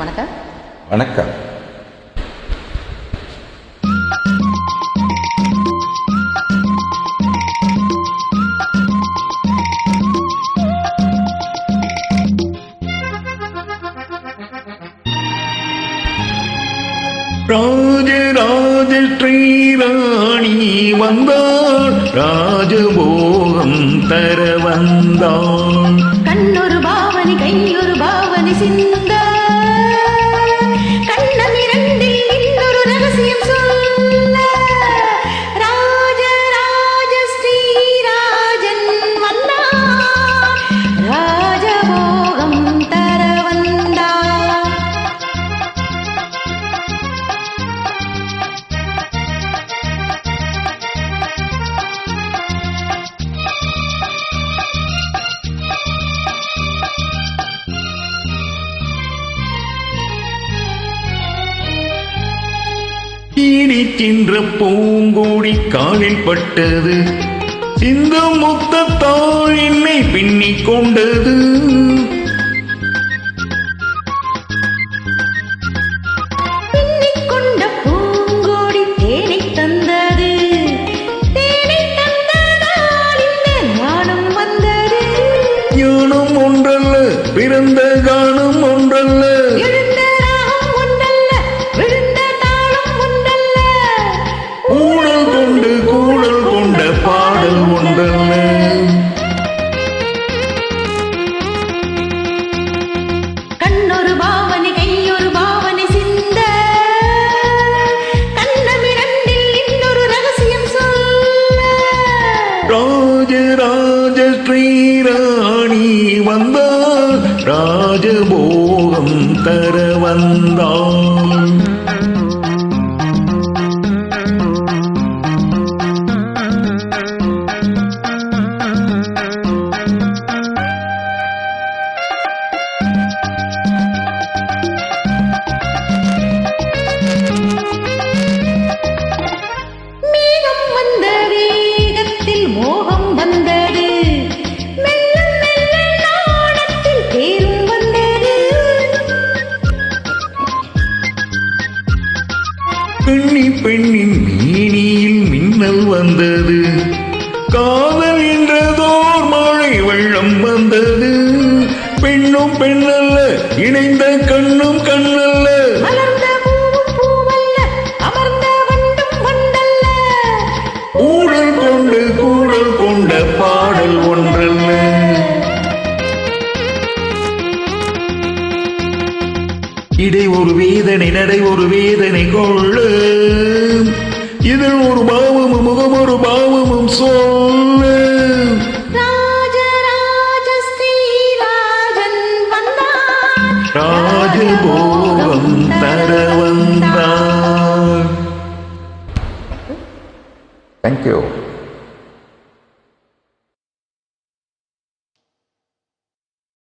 வணக்கம். வணக்கம். ராஜராஜ ஸ்ரீராணி வந்தாள். ராஜபோகம் தர வந்தாள். கண்ணொரு பாவனி கையொரு பாவனி சிந்த இடிக்கின்ற பூங்கோடி காலில் பட்டது. இந்த முத்தத்தாள் என்னை பின்னிக் கொண்டது. பின்னிக் கொண்ட பூங்கோடி பாடல் ஒன்றல்ல கண்ணொரு பாவனை கையொரு பாவனை சிந்த. கண்ணமிரண்டில் இன்னொரு ரகசியம் சொல்ல. ராஜராஜ ஸ்ரீராணி வந்தாள். ராஜபோகம் தர வந்தாள். பெண்ணி பெண்ணின் மேனியில் மின்னல் வந்தது. காதல் என்றதோர் மழை வெள்ளம் வந்தது. பெண்ணும் பெண்ணல்ல இணைந்த கண்ணும் கண்ணல்ல வேதனை நடை ஒரு வேதனை கொள்ள. இதில் ஒரு பாவமும் முகம் ஒரு பாவமும் சொல்ல. ராஜபோகம் தர வந்தார். தேங்க்யூ